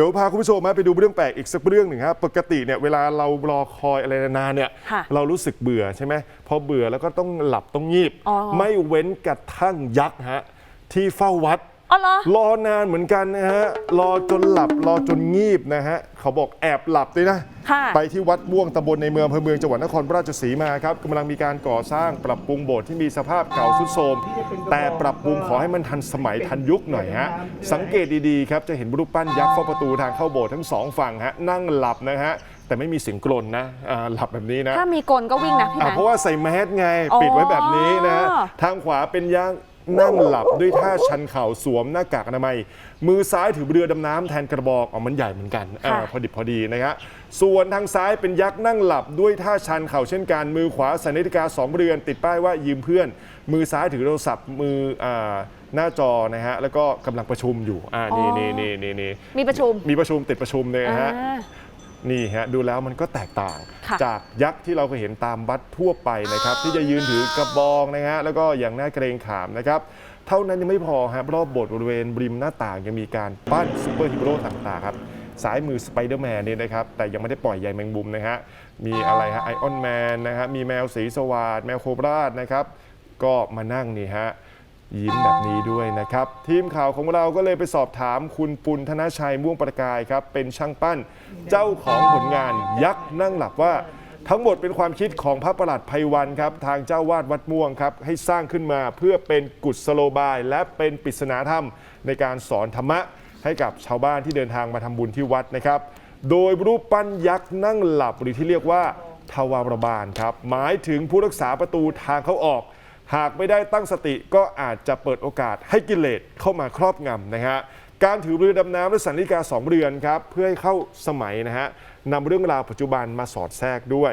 ดี๋ยวพาคุณผู้ชมมาไปดูเรื่องแปลกอีกสักเรื่องหนึ่งครับปกติเนี่ยเวลาเรารอคอยอะไรนานๆเนี่ยค่ะเรารู้สึกเบื่อใช่ไหมพอเบื่อแล้วก็ต้องหลับต้องงีบ อ๋อ ไม่เว้นกระทั่งยักษ์ฮะที่เฝ้าวัด อ๋อเหรอ รอนานเหมือนกันนะฮะ รอจนหลับ รอจนงีบนะฮะ เขาบอกแอบหลับด้วยนะ ค่ะ ไปที่วัดม่วงตำบลในเมืองอำเภอเมืองจังหวัดนครราชสีมาครับกำลังมีการก่อสร้างปรับปรุงโบสถ์ที่มีสภาพเก่าทรุดโทรมแต่ปรับปรุงขอให้มันทันสมัยทันยุคหน่อยฮะ สังเกตดีๆครับจะเห็นรูปปั้นยักษ์เฝ้าประตูทางเข้าโบสถ์ทั้งสองฝั่งฮะนั่งหลับนะฮะแต่ไม่มีเสียงกรนนะอ่าหลับแบบนี้นะ ถ้ามีกลก็วิ่งนะพี่อะนะ เพราะว่าใส่แมสไง อ๋อ ปิดไว้แบบนี้นะฮะทางขวาเป็นยักษ์ นั่งหลับด้วยท่าชันเข่าสวมหน้ากากอนามัย มือซ้ายถือเรือดำน้ำแทนกระบอกอ๋อมันใหญ่เหมือนกันอ่าค่ะพอดิบพอดีนะฮะส่วนทางซ้ายเป็นยักษ์นั่งหลับด้วยท่าชันเข่าเช่นกัน มือขวาใส่นาฬิกาสองเรือน ติดป้ายว่ายืมเพื่อน มือซ้ายถือโทรศัพท์มืออ่าหน้าจอนะฮะแล้วก็กำลังประชุมอยู่อ่านี่นี่นี่นี่นี่มีประชุม มีประชุมติดประชุมเลยนะฮะ อ่า นี่ฮะดูแล้วมันก็แตกต่าง ค่ะจากยักษ์ที่เราเคยเห็นตามวัดทั่วไปนะครับ ที่จะยืนถือกระบองนะฮะแล้วก็อย่างน่าเกรงขามนะครับเท่านั้นยังไม่พอครับรอบโบสถ์บริเวณริมหน้าต่างยังมีการปั้นซูเปอร์ฮีโร่ต่างๆครับสายมือสไปเดอร์แมนนี่นะครับแต่ยังไม่ได้ปล่อยใยแมงมุมนะฮะมีอะไรฮะไอออนแมนนะฮะมีแมวสีสวาดแมวโคบราชนะครับก็มานั่งนี่ฮะ ยิ้มแบบนี้ด้วยนะครับ ทีมข่าวของเราก็เลยไปสอบถามคุณปุณธนชัยม่วงประกายครับ เป็นช่างปั้นเจ้าของผลงานยักษ์นั่งหลับว่า ทั้งหมดเป็นความคิดของพระประหลัดไพวันครับ ทางเจ้าวาดวัดม่วงครับ ให้สร้างขึ้นมาเพื่อเป็นกุศโลบาย และเป็นปริศนาธรรม ในการสอนธรรมะ ให้กับชาวบ้านที่เดินทางมาทำบุญที่วัดนะครับ โดยรูปปั้นยักษ์นั่งหลับหรือที่เรียกว่าทวารบาลครับหมายถึงผู้รักษาประตูทางเข้าออก หากไม่ได้ตั้งสติก็อาจจะเปิดโอกาสให้กิเลสเข้ามาครอบงำนะฮะการถือเรือดำน้ำและสันนิกาสองเรือนครับเพื่อให้เข้าสมัยนะฮะนำเรื่องราวปัจจุบันมาสอดแทรกด้วย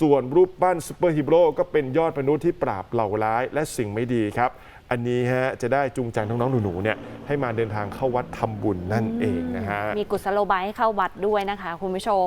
ส่วนรูปปั้นซูเปอร์ฮีโร่ก็เป็นยอดมนุษย์ที่ปราบเหล่าร้ายและสิ่งไม่ดีครับ อันนี้ฮะจะได้จูงใจน้องๆหนูๆเนี่ยให้มาเดินทางเข้าวัดทำบุญนั่นเองนะฮะ มีกุศโลบายให้เข้าวัดด้วยนะคะคุณผู้ชม